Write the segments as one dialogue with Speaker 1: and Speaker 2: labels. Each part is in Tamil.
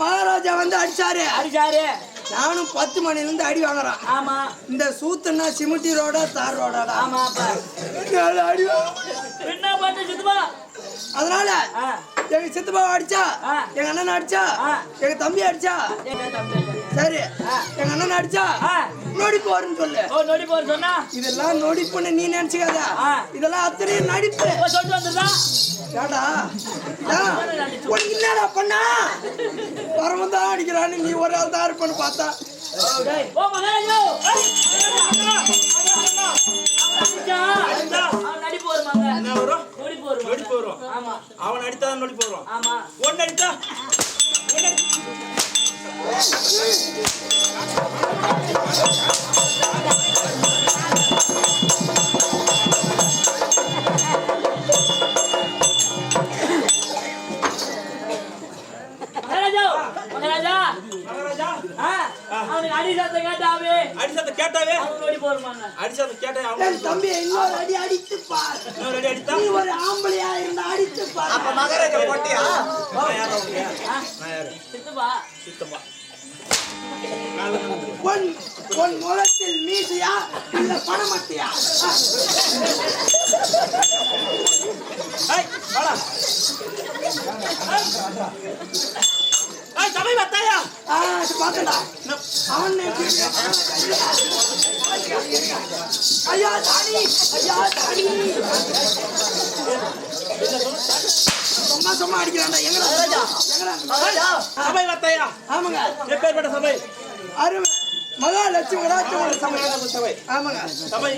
Speaker 1: மகாராஜா வந்து அடிச்சாரு.
Speaker 2: அடிச்சாரு.
Speaker 1: நானும் பத்து மணில இருந்து அடி வாங்குறேன்.
Speaker 2: ஆமா.
Speaker 1: இந்த சூத்துனா சிமெண்டி ரோடா தார் ரோடாடா.
Speaker 2: ஆமா
Speaker 1: அடி
Speaker 2: என்ன பண்ண சுத்தமா.
Speaker 1: அதனால எங்க சித்தப்பா அடிச்சா. எங்க அண்ணன் அடிச்சா. எங்க தம்பி அடிச்சா. சரி. எங்க அண்ணன் அடிச்சா. நொடி போறேன்னு சொல்லு.
Speaker 2: ஓ நொடி போற சொன்னா?
Speaker 1: இதெல்லாம் நொடிப்புன்னு நீ நினைச்சுக்காத. இதெல்லாம் அத்தனையும் நடிப்பு.
Speaker 2: சொல்லிட்டு வந்துடுறா?
Speaker 1: ஏடா? உனக்கு என்னடா பண்ணா? வரவன் தான் அடிக்கிறான்னு நீ ஒரு ஆள் தான் இருப்பன்னு பார்த்தா.
Speaker 2: அவன்
Speaker 3: வரும்?
Speaker 2: நொடி போரு
Speaker 3: நொடிப்பு வரும்.
Speaker 2: ஆமா.
Speaker 3: அவன்
Speaker 2: மகாராஜா! மகாராஜா! அவனுக்கு அடி சத்தம் கேட்டாவே.
Speaker 3: அடிச்சத கேட்டாவே?
Speaker 2: அவன் நொடி போருமாங்க
Speaker 3: அடிச்சத கேட்டா
Speaker 1: என்
Speaker 3: அவன்
Speaker 1: தம்பி இன்னொரு அடி அடித்து பார்.
Speaker 3: இன்னொரு அடி அடித்தா?
Speaker 1: நீ ஒரு ஆம்பளையா இருந்தா அடித்து பார்.
Speaker 4: அப்ப மகாராஜா போட்டியா?
Speaker 3: நான் யாரா உனக்கு? நான் யாரு?
Speaker 2: சித்துப்பா.
Speaker 3: சித்தப்பா. காலைல நின்று.
Speaker 1: பொன் பொன் முகத்தில் மீசையா இல்ல பணமட்டியா
Speaker 3: வாடா. சபை வத்தாயா
Speaker 1: ஆ அது நினைச்சு- ஐயா தாடி. ஐயா தாடி. சும்மா சும்மா அடிக்கிறான்டா. எங்கடா? எங்கடா?
Speaker 4: மகாராஜா
Speaker 3: சபை வத்தாயா
Speaker 1: ஆமாங்க.
Speaker 3: எப்பேற்பட்ட சபை?
Speaker 1: அருமை. மகாலட்சுமி
Speaker 3: சபை.
Speaker 1: ஆமாங்க.
Speaker 3: சபை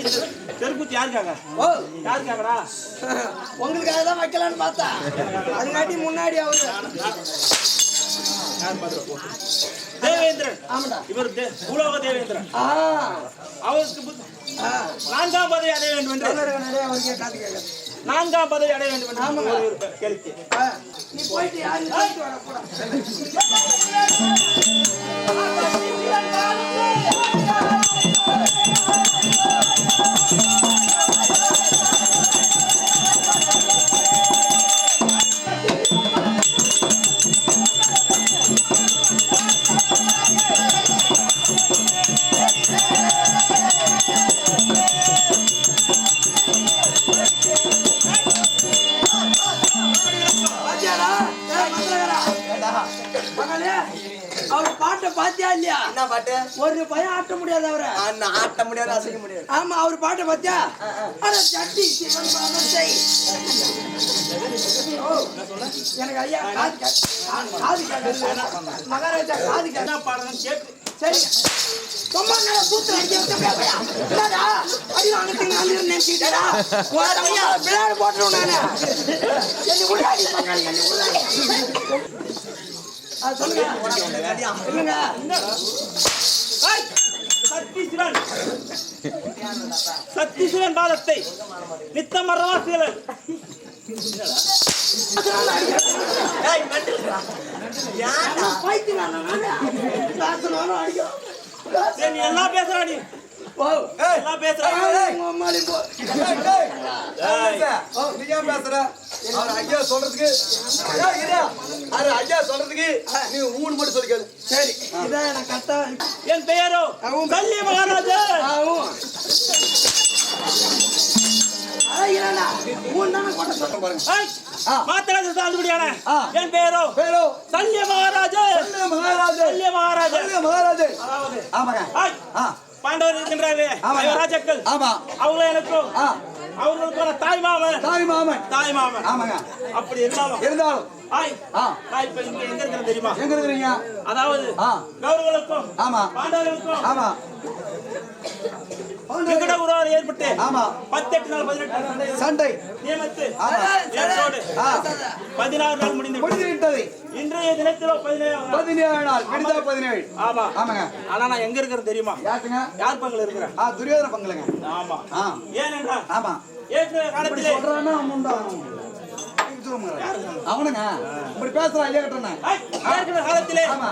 Speaker 3: தெருக்கூத்து யாருக்காக?
Speaker 1: ஓ.
Speaker 3: யாருக்காகடா?
Speaker 1: உங்களுக்காக தான் வைக்கலான்னு பார்த்தா அதுங்காட்டி முன்னாடி அவரு.
Speaker 3: தேவேந்திரன். இவர் பூலோக தேவேந்திரன். அவருக்கு நான்காம் பதவி அடைய வேண்டும் என்று. நான்காம் பதவி அடைய வேண்டும் என்று கேள்வி.
Speaker 1: நீ போயிட்டு யாரும் பாட்டை பாத்தியா? அட சட்டி சிவன் பாதத்தை எனக்கு ஐயா காது காது. மகாராஜா காது
Speaker 3: என்ன பாடணும் கேட்டு.
Speaker 1: அடிக்க விட்டு போயா. என்னடா, அடி வாங்கிட்டு நான் நினைச்சுக்கிட்டா விளையாடு போட்டுருவோம் நானு. என்னை உள்ளாடி பங்காளி, என்னை உள்ளாடி. ஆ, சொல்லுங்க
Speaker 3: சத்தீஸ்வரன். சத்தீஸ்வரன் பாதத்தை
Speaker 1: நானு பேசணும் அடிக்கும்
Speaker 3: நீ எல்லாம் பேசுறா என் பெயரோ மகாராஜா. மாத்திராஜ சாதுபடியான
Speaker 4: ஆ.
Speaker 3: என் பெயரோ
Speaker 4: பேரோ
Speaker 3: சல்லிய மகாராஜா.
Speaker 4: மகாராஜே.
Speaker 3: மகாராஜா.
Speaker 4: மகாராஜே.
Speaker 3: அதாவது
Speaker 4: ஆமாங்க.
Speaker 3: பாண்டவர் இருக்கின்றாரு. ராஜாக்கள்
Speaker 4: ஆமா.
Speaker 3: அவங்க எனக்கும்
Speaker 4: ஆ.
Speaker 3: அவர்களுக்கு தாய் மாமன்.
Speaker 4: தாய் மாமன்.
Speaker 3: தாய் மாமன்.
Speaker 4: ஆமாங்க.
Speaker 3: அப்படி இருந்தாலும்
Speaker 4: இருந்தாலும்.
Speaker 3: தெரியுமா?
Speaker 4: எங்க இருக்கிறீங்க?
Speaker 3: அதாவது கௌரவர்களுக்கும்
Speaker 4: ஆமா.
Speaker 3: பாண்டவர்களுக்கும்
Speaker 4: ஆமா.
Speaker 3: விகட உறவு ஏற்பட்டு
Speaker 4: ஆமா.
Speaker 3: பத்தெட்டு நாள் பதினெட்டு நாள்.
Speaker 4: சண்டை.
Speaker 3: நியமித்து பதினாறு நாள் முடிந்து
Speaker 4: முடிந்து விட்டது
Speaker 3: இன்றைய தினத்திலோ பதினேழு நாள்.
Speaker 4: பதினேழு நாள். விடுதா பதினேழு.
Speaker 3: ஆமா.
Speaker 4: ஆமாங்க.
Speaker 3: ஆனா நான் எங்க இருக்கிறேன் தெரியுமா?
Speaker 4: யாருக்குங்க
Speaker 3: யார் பங்குல இருக்கிறேன்?
Speaker 4: ஆ துரியோதன பங்குலங்க.
Speaker 3: ஆமா.
Speaker 4: ஆ.
Speaker 3: ஏனென்றால்
Speaker 4: ஆமா.
Speaker 3: ஏற்கனவே காலத்திலே
Speaker 4: சொல்றானா அவனுங்க. இப்படி பேசுறான் ஐயா
Speaker 3: காலத்திலே
Speaker 4: ஆமா.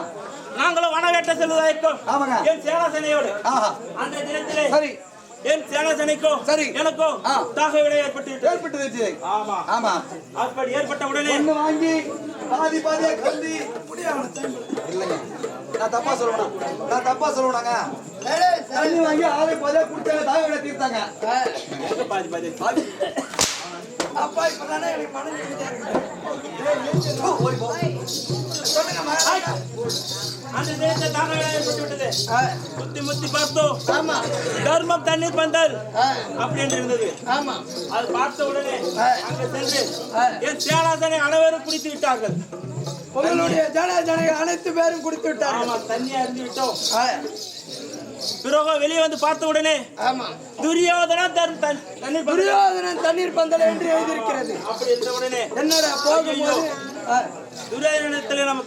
Speaker 3: நாங்களும் வனவேட்ட செல்வதாயிருக்கும்
Speaker 4: ஆமாங்க.
Speaker 3: என் சேனாசனையோடு
Speaker 4: ஆஹா.
Speaker 3: அந்த தினத்திலே
Speaker 4: சரி.
Speaker 3: என் சேனாசனைக்கும்
Speaker 4: சரி.
Speaker 3: எனக்கும்
Speaker 4: ஆ.
Speaker 3: தாக விட ஏற்பட்டு.
Speaker 4: ஏற்பட்டு
Speaker 3: ஆமா.
Speaker 4: ஆமா.
Speaker 3: அப்படி ஏற்பட்ட உடனே
Speaker 4: ஒண்ணு வாங்கி பாதி பாதியா கந்தி இல்லைங்க. நான் தப்பா சொல்லுவேன் நான் தப்பா சொல்லுவேனாங்க தண்ணி வாங்கி ஆளை பாதியா குடிச்சாங்க தாய் விட தீர்த்தாங்க.
Speaker 3: பாதி பாதி?
Speaker 4: பாதி.
Speaker 1: அப்பா இப்பதானே எனக்கு நிம்மதியா
Speaker 3: முத்தி முத்தி பார்த்தோம்.
Speaker 1: ஆமா.
Speaker 3: தர்மம் தண்ணீர் பந்தல்
Speaker 1: ஆ,
Speaker 3: அப்படி என்று இருந்தது.
Speaker 1: ஆமா.
Speaker 3: அது பார்த்த உடனே அங்க சென்று. என் அனைவரும் குடித்து விட்டார்கள்.
Speaker 1: உங்களுடைய ஜன ஜனங்கள் அனைத்து பேரும் குடித்து விட்டார்கள்.
Speaker 3: ஆமா தண்ணியா இருந்து விட்டோம். பிறகு வெளியே வந்து பார்த்த உடனே
Speaker 1: ஆமா.
Speaker 3: துரியோதனா தன் தன்- தண்ணீர்
Speaker 1: துரியோதனன் தண்ணீர் பந்தல் என்று எழுதியிருக்கிறது.
Speaker 3: அப்படி இருந்த உடனே
Speaker 1: என்னடா போகும்போது
Speaker 3: துரியோதனத்திலே நம்ம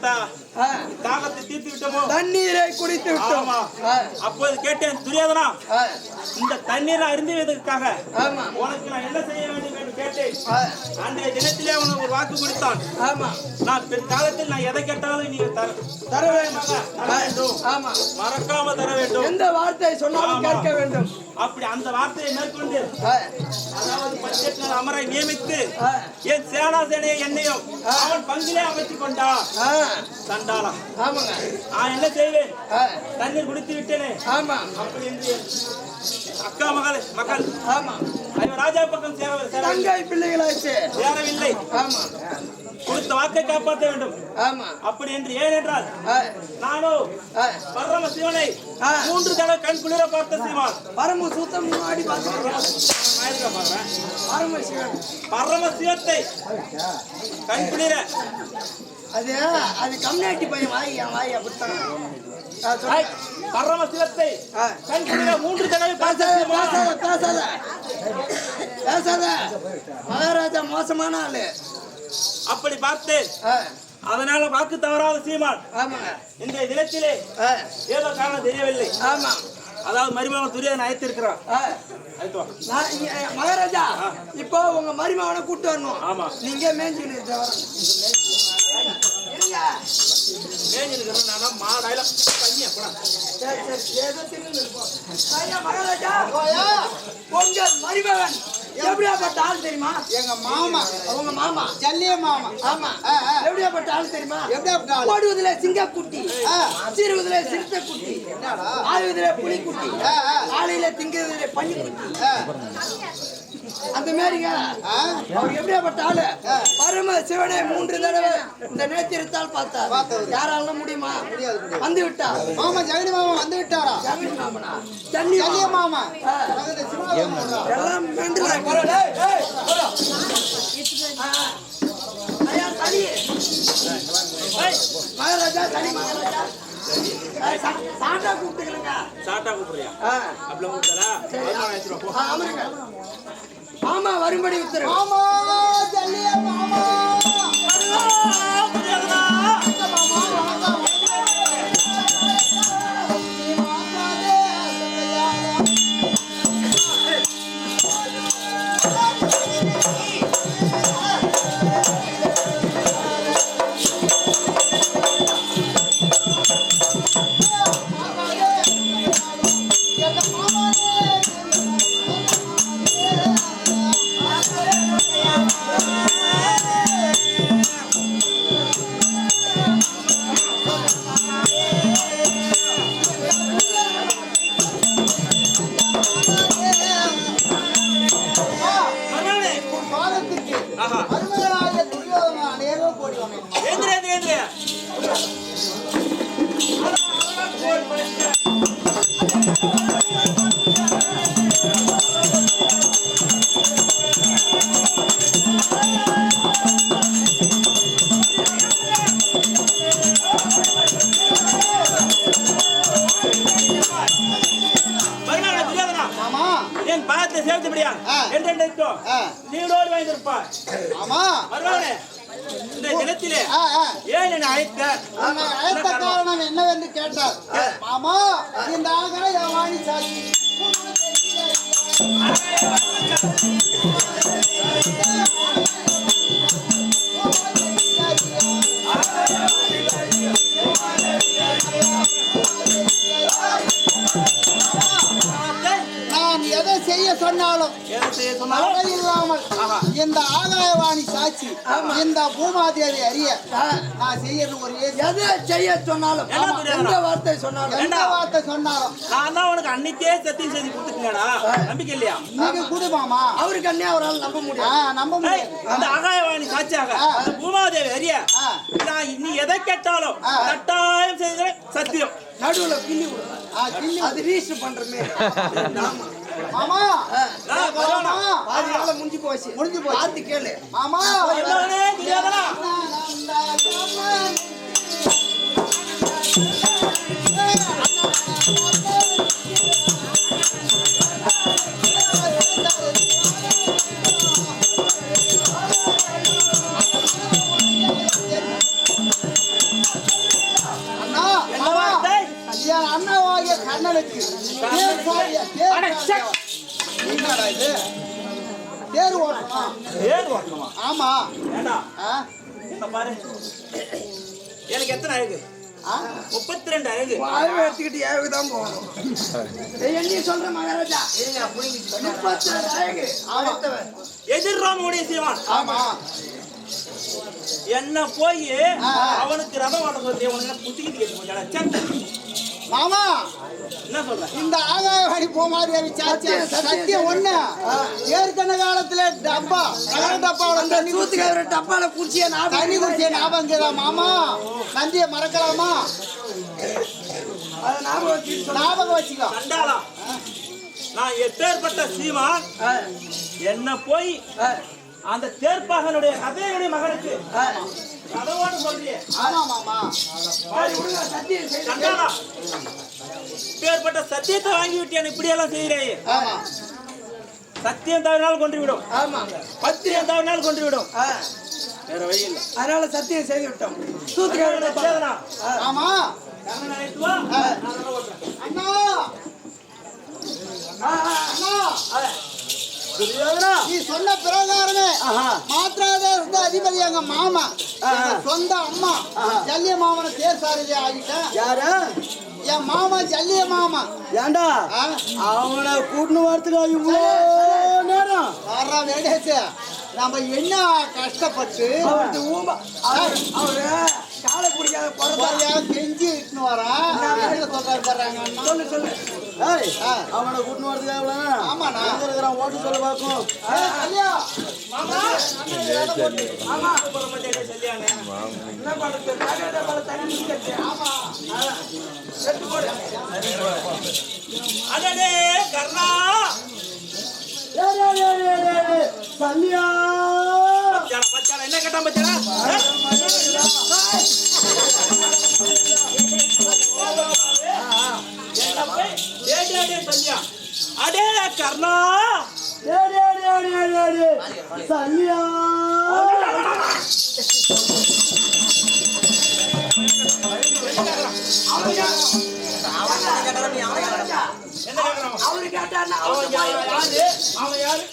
Speaker 3: தாகத்தை தீர்த்து விட்டோமோ?
Speaker 1: தண்ணீரை குடித்து விட்டோம்.
Speaker 3: அப்போது கேட்டேன் துரியோதனா இந்த தண்ணீரை அருந்துவதற்காக
Speaker 1: ஆமா.
Speaker 3: உனக்கு நான் என்ன செய்ய வேண்டும் என்று கேட்டேன். அன்றைய தினத்திலே அவனுக்கு ஒரு வாக்கு கொடுத்தான்.
Speaker 1: ஆமா.
Speaker 3: நான் பிற்காலத்தில் நான் எதை கேட்டாலும் நீ தர
Speaker 1: தர வேண்டும். ஆமா.
Speaker 3: மறக்காம தர வேண்டும்.
Speaker 1: எந்த வார்த்தை சொன்னாலும். கேட்க வேண்டும்.
Speaker 3: அப்படி அந்த வார்த்தையை மேற்கொண்டு அதாவது பட்ஜெட்டில் அமரை நியமித்து என் சேனாசேனையை என்னையும் அவன் பங்கிலே அமைத்துக் கொண்டான்.
Speaker 1: ஆ,
Speaker 3: சண்டாளா
Speaker 1: ஆமாங்க.
Speaker 3: நான் என்ன செய்வேன்? தண்ணீர் குடித்து விட்டேனே.
Speaker 1: ஆமா.
Speaker 3: அப்படி என்று அக்கா மகள் மகள்.
Speaker 1: ஆமா.
Speaker 3: ஐயோ ராஜா பக்கம் சேர சேர-
Speaker 1: தங்கை பிள்ளைகளாச்சு.
Speaker 3: சேரவில்லை.
Speaker 1: ஆமா.
Speaker 3: கொடுத்த வாக்கை காப்பாற்ற வேண்டும்.
Speaker 1: ஆமா.
Speaker 3: அப்படி என்று ஏனென்றால் நானோ பரம சிவனை. மூன்று தடவை கண் குளிர பார்த்த சிவான்
Speaker 1: பரம சுத்தம் முன்னாடி? பரம சிவன்
Speaker 3: பரம சிவத்தை கண் குளிர.
Speaker 1: அது அது கம்யூனிட்டி பையன் வாய் வாய் அப்படித்தான்.
Speaker 3: பரம சிவத்தை மூன்று தடவை
Speaker 1: பேசாத பேசாத பேசாத. மகாராஜா மோசமான ஆளு.
Speaker 3: அப்படி பார்த்து அதனால வாக்கு தவறாத சீமான். இன்றைய தினத்திலே ஏதோ காரணம் தெரியவில்லை.
Speaker 1: ஆமா.
Speaker 3: அதாவது மருமகன் துரியோதனை அழைத்திருக்கிறான்
Speaker 1: மகாராஜா இப்போ உங்க மருமகனை கூட்டு வரணும்.
Speaker 3: ஆமா.
Speaker 1: நீங்க மேஞ்சின்னு இருக்க வரணும் இருங்க.
Speaker 3: மேய்ஞ்சி இருக்கிறேன் நானா மாடாயில பையன் போடா.
Speaker 1: மருமகன் எப்படியாப்பட்ட ஆள் தெரியுமா
Speaker 5: எங்க மாமா
Speaker 1: உங்க மாமா
Speaker 5: ஜல்லிய மாமா
Speaker 1: ஆமா. எப்படியாப்பட்ட ஆள் தெரியுமா
Speaker 5: எப்படியாப்பட்ட ஆளு?
Speaker 1: ஓடுவதுல சிங்கக்குட்டி
Speaker 5: ஆ.
Speaker 1: சீருவதுல சிறுத்தை குட்டி
Speaker 5: என்னடா?
Speaker 1: ஆயுவதுல புலிக்குட்டி. ஆலையில திங்கிறதுல பன்னிக்குட்டி அந்த மாதிரிங்க. அவர் எப்படியாப்பட்ட ஆளு? பரம சிவனை மூன்று தடவை இந்த நேத்திரத்தால் பார்த்தார்.
Speaker 5: பார்த்தவர்.
Speaker 1: யாராலும் முடியுமா. வந்து விட்டார்
Speaker 5: மாமா ஜெகனி மாமா வந்து விட்டாரா?
Speaker 1: ஜெகனி மாமனா? தண்ணி
Speaker 5: மாமா.
Speaker 1: எல்லாம் மகாராஜா தனி மகாராஜா. ஆ, சா- சாண்டா கூப்பிட்டுக்கிறேங்க
Speaker 3: சாட்டா கூப்பிடுறியா
Speaker 1: ஆ,
Speaker 3: அப்படி கூப்பிட்டா வருமானம் அழைச்சிட்டு வா, போ.
Speaker 1: ஆ, அமருங்க ஆமா வரும்படி உத்தரவு
Speaker 5: ஜல்லிய மாமா
Speaker 3: என் பாதத்தை சேர்த்துபடியா?
Speaker 5: ஆ.
Speaker 3: என்றென்றைக்கும்
Speaker 5: ஆ.
Speaker 3: நீடோடு வாய்ந்திருப்பார்.
Speaker 5: மாமா
Speaker 3: வருவானே? தினத்திலே
Speaker 5: ஆ, ஆ.
Speaker 3: ஏன் என்னை அழைத்த
Speaker 5: அழைத்த காரணம் என்னவென்று கேட்டார் மாமா இந்த ஆகாய வாணி சாட்சி இல்லாமல். இந்த ஆகாயவாணி சாட்சி இந்த பூமாதேவி அறிய நான் செய்யறது ஒரு
Speaker 1: எது செய்ய சொன்னாலும்? எந்த வார்த்தை சொன்னாலும்?
Speaker 5: எந்த வார்த்தை சொன்னாலும்?
Speaker 3: நான் தான் உனக்கு அன்னைக்கே சத்தியம் செய்து கொடுத்துட்டேனா நம்பிக்கை இல்லையா?
Speaker 5: நீங்க குடு மாமா.
Speaker 1: அவருக்கு அண்ணே அவரால் நம்ப
Speaker 5: ஆ,
Speaker 1: முடியாது
Speaker 5: நம்ப
Speaker 3: ஏய்,
Speaker 5: முடியாது.
Speaker 3: அந்த ஆகாயவாணி சாட்சியாக பூமாதேவி அறிய. நான் நீ எதை கேட்டாலும். கட்டாயம் செய்கிறேன். சத்தியம்.
Speaker 1: நடுவுல கிள்ளி
Speaker 5: கிள்ளி
Speaker 1: அது ரீச் பண்றமே. ஆமா.
Speaker 5: மாமா
Speaker 3: ஆ, பரவாயில்ல.
Speaker 5: மாமா
Speaker 1: பாதி வேலை முடிஞ்சு போச்சு
Speaker 5: முடிஞ்சு போச்சு.
Speaker 1: பார்த்து கேளு?
Speaker 5: என் அண்ணாவாகிய கண்ணனுக்கு என்னடா இது? தேர் ஓட்டமா
Speaker 3: ஏன் வரணுமா
Speaker 5: ஆமா.
Speaker 3: ஏண்டா? இந்த பாரு. எனக்கு எத்தனை அழகு? முப்பத்தி ரெண்டு அழகு.
Speaker 1: எடுத்துக்கிட்டு தான் போகணும். என்னையும் சொல்ற மகாராஜா? முப்பத்தி ரெண்டு அழகு.
Speaker 5: ஆமா.
Speaker 3: என்ன போய். அவனுக்கு ரதம் ஓட்ட சொல்லி உனக்கு புத்திக்கிட்டு கேட்டு.
Speaker 5: மாமா
Speaker 3: என்ன சொல்ற?
Speaker 5: இந்த ஆகாயவாணி பூமாதேவி சாட்சி
Speaker 1: சத்தியம்,
Speaker 5: ஒண்ணு. ஏற்கன காலத்துல டப்பா கலர் டப்பாவோட தண்ணி
Speaker 1: சூத்துக்கு ஒரு டப்பால குடிச்சிய
Speaker 5: தண்ணி குடிச்ச ஞாபகம் மாமா. நந்தியை மறக்கலாமா?
Speaker 1: அதை ஞாபகம்
Speaker 5: வச்சுக்கோ.
Speaker 3: நான் எப்பேற்பட்ட சீமான். என்ன போய் அந்த தேர்ப்பாகனுடைய கதையுடைய மகனுக்கு. கதவோடு சொல்றியே
Speaker 5: ஆமா மாமா
Speaker 3: பேர்பட்ட சத்தியத்தை வாங்கி விட்டு என்ன இப்படி எல்லாம் செய்கிறேயே
Speaker 5: ஆமா
Speaker 3: சத்தியம் தவறினால் கொன்று விடும்
Speaker 1: ஆமா
Speaker 3: பத்தியம் தவறினால் கொன்று விடும் வேற வழி இல்லை
Speaker 1: அதனால சத்தியம் செய்து விட்டோம்
Speaker 3: சேதனா
Speaker 5: ஆமா. அண்ணா அண்ணா. நீ சொன்ன பிரகாரமே.
Speaker 1: ஆஹா.
Speaker 5: மாத்திராத இருந்த அதிபதி எங்க மாமா. சொந்த அம்மா. ஜல்லிய மாமனை தேர் சாரதி ஆகிட்டேன்
Speaker 1: யாரு?
Speaker 5: என் மாமா ஜல்லிய மாமா.
Speaker 1: ஏண்டா? அவனை கூட்டின்னு வரதுக்கு இவ்வளோ நேரம்.
Speaker 5: வர்றா வேடேசு நம்ம என்ன கஷ்டப்பட்டு
Speaker 1: அவரு காலை பிடிக்காத பிறந்தா
Speaker 5: வரையா கெஞ்சி இட்டுன்னு வரான் வீட்டுல உட்காந்து தர்றாங்க அண்ணா.
Speaker 1: சொல்லு சொல்லு.
Speaker 4: ஏய்
Speaker 5: ஆ.
Speaker 4: அவனை கூட்டின்னு வரதுக்கு எவ்வளோ. எங்க இருக்கிறான்? ஓட்டு சொல்ல பார்க்கும்
Speaker 5: ஜல்லியா,
Speaker 3: மாமா.
Speaker 1: ஆமா என்ன பண்ணுறது? தண்ணி ஆமா. செட்டு போடு.
Speaker 3: அடடே கர்ணா.
Speaker 4: ஏய், ஏய், ஏய், ஏய், ஏய், ஏய், சல்லியா
Speaker 3: பச்சாடா பச்சாடா என்ன கேட்டான் பச்சாடா அடே கர்ணா. கேக்குறான்?
Speaker 1: அவரு கேட்டாருன்னா
Speaker 3: அவன் யாரு? அவன் யாரு?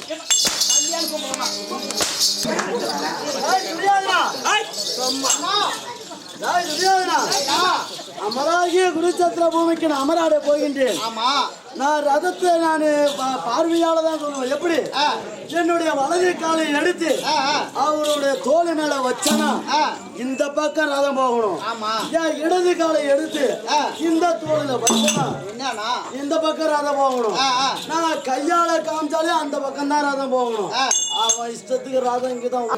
Speaker 4: அமராகிய குருச்சத்திர பூமிக்கு நான் அமராட போகின்றேன்.
Speaker 5: ஆமா.
Speaker 4: நான் ரதத்தை நான் பார்வையால தான் சொல்லுவேன். எப்படி?
Speaker 5: ஆ,
Speaker 4: என்னுடைய வலது காலை எடுத்து அவருடைய தோல் மேல வச்சனா
Speaker 5: ஆ.
Speaker 4: இந்த பக்கம் ரதம் போகணும்.
Speaker 5: ஆமா.
Speaker 4: என் இடது காலை எடுத்து
Speaker 5: ஆ.
Speaker 4: இந்த தோல்ல வச்சனா இந்த பக்கம் ரதம் போகணும்.
Speaker 5: ஆ, ஆ.
Speaker 4: நான் கையால காமிச்சாலே அந்த பக்கம் தான் ரதம் போகணும்.
Speaker 5: ஆ.
Speaker 4: அவன் இஷ்டத்துக்கு ரதம் இங்கதான்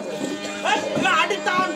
Speaker 3: அடித்தான்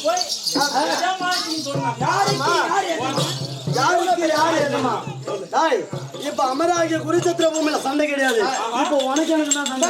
Speaker 3: போய்.
Speaker 6: யாருக்கு யாரு என்னமா டாய் இப்ப அமராகிய குருச்சத்திர பூமியில சண்டை கிடையாது. இப்ப உனக்கு எனக்கு தான் சண்டை.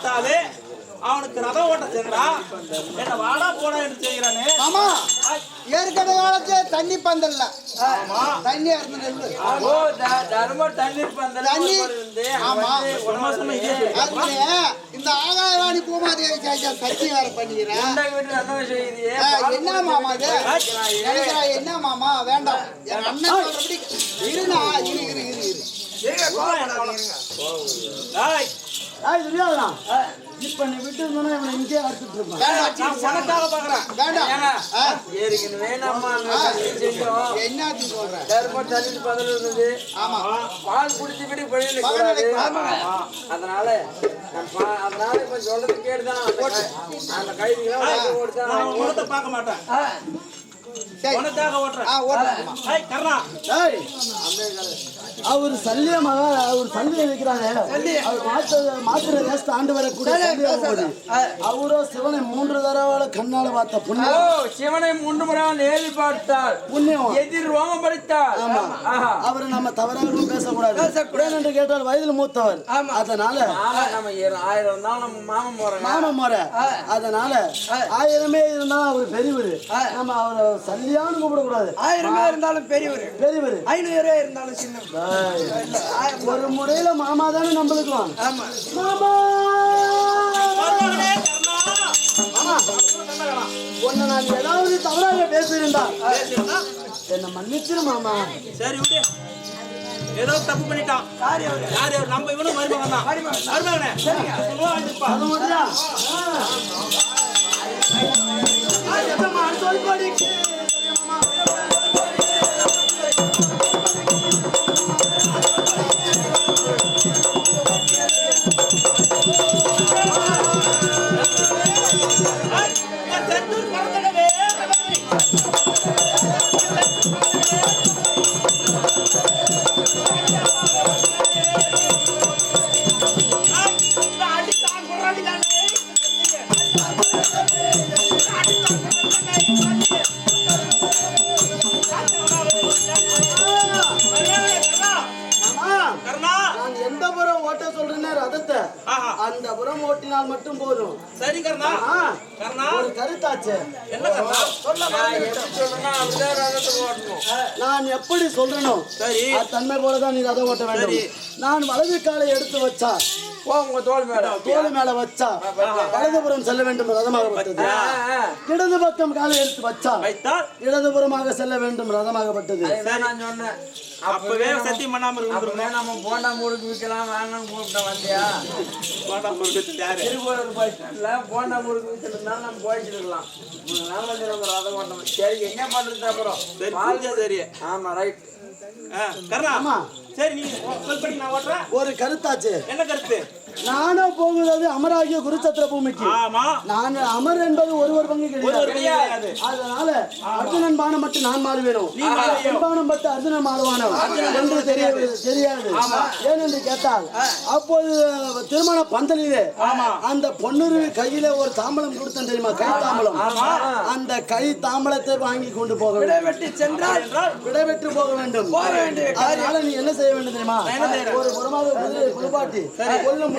Speaker 3: எப்பேற்பட்டாலே அவனுக்கு ரதம் ஓட்ட தெரியா என்ன வாடா போடா என்று செய்கிறானே.
Speaker 6: ஆமா ஏற்கனவே காலத்துல தண்ணி பந்தல்ல. தண்ணி இருந்து நெல்லு.
Speaker 7: ஓ தர்ம தண்ணீர் பந்தல்
Speaker 6: தண்ணி.
Speaker 7: இருந்து.
Speaker 6: ஆமா. அதுல இந்த ஆகாயவாணி பூமாதேவி சாய்ச்சா சத்தி வேற பண்ணிக்கிறேன்
Speaker 7: என்ன செய்யுது
Speaker 6: ஆ, என்ன மாமா இது? நினைக்கிறா, என்ன மாமா? வேண்டாம். என் அண்ணன் சொல்றபடி இருண்ணா இரு இரு இரு இரு. ஆய் துரியாதனா இப்ப நீ விட்டு இருந்தா இவனை இங்கே அறுத்துட்டு இருப்பான்.
Speaker 3: நான் உனக்காக பாக்குறேன்.
Speaker 6: வேண்டாம் ஆ,
Speaker 7: ஏற்கனவே நம்ம அங்க தண்ணி செஞ்சோம்
Speaker 6: என்னத்துக்கு சொல்ற?
Speaker 7: தர்ம தண்ணீர் பந்தல் இருந்தது.
Speaker 6: ஆமா.
Speaker 7: பால்
Speaker 6: பகல்ல
Speaker 7: கூடாது
Speaker 6: வைக்கலாம்.
Speaker 7: அதனால அதனால இப்ப சொல்றது கேட்டுதான் அந்த கைதிகளை
Speaker 3: நான்
Speaker 7: ஓடுதான்
Speaker 3: உன் முகத்தை பார்க்க மாட்டேன். உனக்காக ஓட்டுறேன் கர்ணா.
Speaker 6: அவர் சல்லிய மகா அவர் சல்லிய வைக்கிறாங்க. அவர் மாற்ற மாத்திர தேசத்தை ஆண்டு வரக்கூடிய. அவரோ சிவனை மூன்று தடவை கண்ணால பார்த்த புண்ணியம்.
Speaker 7: சிவனை மூன்று முறை நேரில் பார்த்தார்.
Speaker 6: புண்ணியம்.
Speaker 7: எதிர் ரோமம் படித்தார்.
Speaker 6: அவரை நம்ம தவறாகவும் பேசக்கூடாது. ஏன் என்று கேட்டால் வயதில் மூத்தவர். அதனால
Speaker 7: நம்ம ஆயிரம் இருந்தாலும் நம்ம மாமன் போறோம்
Speaker 6: மாம முறை அதனால ஆயிரமே இருந்தாலும் அவர் பெரியவர். நம்ம அவரை சல்லியான்னு கூப்பிடக்கூடாது.
Speaker 1: ஆயிரமே இருந்தாலும் பெரியவர்.
Speaker 6: பெரியவர்.
Speaker 1: ஐநூறு இருந்தாலும் சின்ன
Speaker 6: ஒரு முறையில மாமா தானே நம்மளுக்கும்
Speaker 1: ஆமா.
Speaker 6: மாமா! உன்னை நான் ஏதாவது தவறாக பேசியிருந்தா. என்னை மன்னிச்சிரு மாமா.
Speaker 3: சரி விடு. ஏதோ தப்பு பண்ணிட்டான். யார் யார் நம்ம இவனும் மருமகன் தான். மருமகனே.
Speaker 6: அது மாதிரியா ஓட்ட சொல்றேனே ரதத்தை அந்த புறம் ஓட்டினால் மட்டும் போதும்.
Speaker 3: சரி கர்ணா.
Speaker 6: ஒரு கருத்தாச்சு.
Speaker 7: நான் எப்படி சொல்றேன்னா
Speaker 6: சொல்றேனோ
Speaker 3: சரி.
Speaker 6: தன்மை போலதான் நீ ரதம் ஓட்ட வேண்டும். நான் வலது காலை எடுத்து வச்சா
Speaker 7: உங்க தோல் மேல.
Speaker 6: தோல் மேல வச்சா வலதுபுறம் செல்ல வேண்டும் ரதமாகப்பட்டது. இடது பக்கம் காலை எடுத்து வச்சா இடதுபுறமாக செல்ல வேண்டும் ரதமாகப்பட்டது
Speaker 7: நான் சொன்னேன்.
Speaker 3: அப்பவே சத்தியம் பண்ணாம இருந்திருக்கணும்
Speaker 7: நம்ம போண்டா முறுக்கு விற்கலாம் வேணாம்னு கூப்பிட்டேன் வந்தியா?
Speaker 3: வேண்டாம் பொறுத்து யாரு?
Speaker 7: திருப்பூர் பஸ் ஸ்டாண்ட்ல போண்டா முறுக்கு வித்துருந்தா நம்ம போயிட்டு இருக்கலாம் நாம வந்து நம்ம ரதம் ஓட்டணும் சரி என்ன பண்றது அப்புறம்?
Speaker 3: பூஜை சரி.
Speaker 7: ஆமா ரைட்
Speaker 3: ஆ, கர்ணா.
Speaker 6: ஆமா.
Speaker 3: சரி நீ நான் ஓட்டுறேன்.
Speaker 6: ஒரு கருத்தாச்சு.
Speaker 3: என்ன கருத்து?
Speaker 6: நானும் போகிறது அமராகிய குருச்சத்திர பூமிக்கு. நான் அமர் என்பது ஒருவர் பங்கு
Speaker 3: ஒரு
Speaker 6: கிடையாது. அதனால அர்ஜுனன் பானம் மட்டும் நான் மாறுவேணும் பானம் மட்டும் அர்ஜுனன் மாறுவானோ? என்று தெரியாது. தெரியாது. ஏனென்று கேட்டால் அப்போது திருமண பந்தலிலே அந்த பொன்னுருவி கையில ஒரு தாம்பலம் கொடுத்தேன் தெரியுமா? கை தாம்பலம். அந்த கை தாம்பலத்தை வாங்கி கொண்டு போக வேண்டும்.
Speaker 1: சென்றால்
Speaker 6: விடைபெற்று போக வேண்டும். அதனால நீ என்ன செய்ய வேண்டும் தெரியுமா? ஒரு புறமாக குளிப்பாட்டி கொல்லும்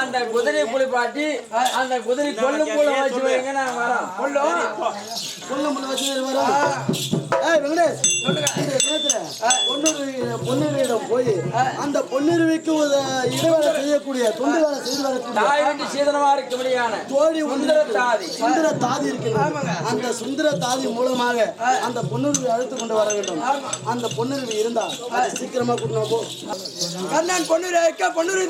Speaker 7: அந்த குதிரை குளிப்பாட்டி அந்த குதிரை கொள்ளு போல வச்சு வைங்க நான்
Speaker 6: வச்சு வரும் ஏய் வெங்கடேஷ் பொன்னுருவி பொன்னுருவியிடம் போய் அந்த பொன்னுருவிக்கு ஒரு இடைவேளை செய்யக்கூடிய தொண்டு வேலை செய்து வரக்கூடிய
Speaker 7: சீதனமா
Speaker 6: தோழி
Speaker 7: சுந்தர தாதி.
Speaker 6: சுந்தர தாதி இருக்கிறது. அந்த சுந்தர தாதி மூலமாக அந்த பொன்னுருவி அழைத்து கொண்டு வர வேண்டும். அந்த பொன்னுருவி இருந்தா அதை சீக்கிரமா கூட்டினா போ.
Speaker 1: கண்ணன் பொண்ணுரை வைக்க பொண்ணுரை